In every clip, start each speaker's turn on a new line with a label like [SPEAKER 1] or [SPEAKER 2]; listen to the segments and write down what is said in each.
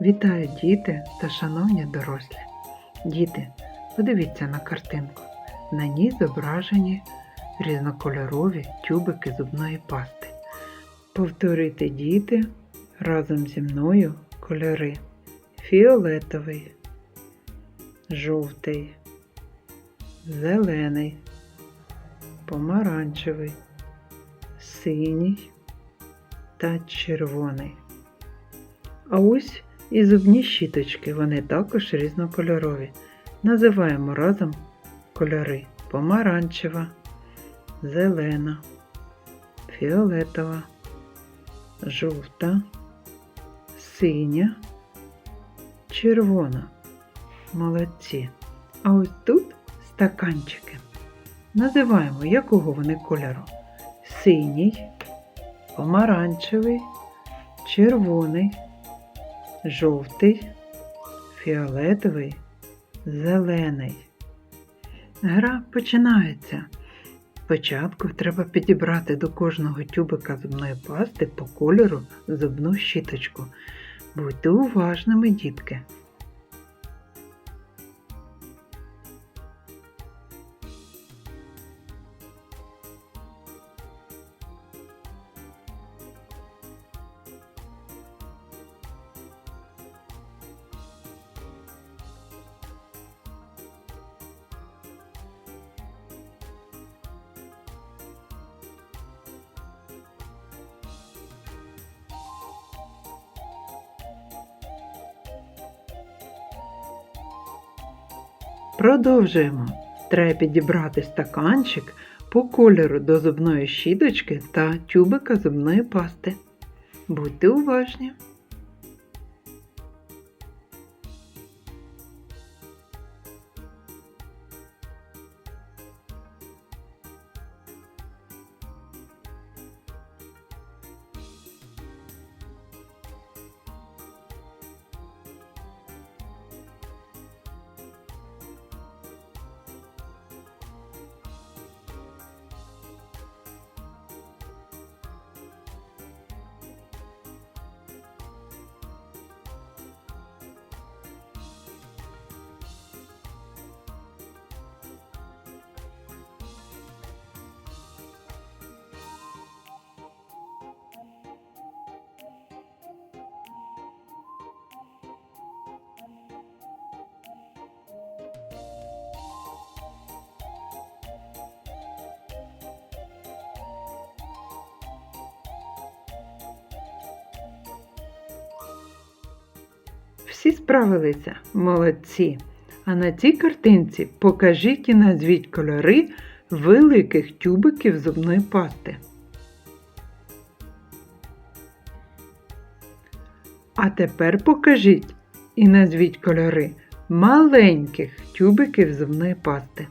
[SPEAKER 1] Вітаю діти та шановні дорослі. Діти, подивіться на картинку. На ній зображені різнокольорові тюбики зубної пасти. Повторюйте діти разом зі мною кольори. Фіолетовий, жовтий, зелений, помаранчевий, синій та червоний. А ось і зубні щіточки, вони також різнокольорові. Називаємо разом кольори помаранчева, зелена, фіолетова, жовта, синя, червона. Молодці. А ось тут стаканчики. Називаємо, якого вони кольору. Синій, помаранчевий, червоний, жовтий, фіолетовий, зелений. Гра починається. Спочатку треба підібрати до кожного тюбика зубної пасти по кольору зубну щіточку. Будьте уважними, дітки. Продовжуємо. Треба підібрати стаканчик по кольору до зубної щіточки та тюбика зубної пасти. Будьте уважні. Всі справилися, молодці. А на цій картинці покажіть і назвіть кольори великих тюбиків зубної пасти. А тепер покажіть і назвіть кольори маленьких тюбиків зубної пасти.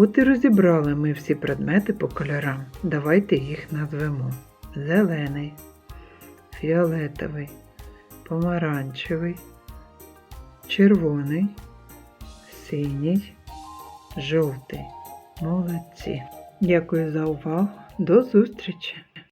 [SPEAKER 1] От і розібрали ми всі предмети по кольорам. Давайте їх назвемо. Зелений, фіолетовий, помаранчевий, червоний, синій, жовтий. Молодці. Дякую за увагу. До зустрічі!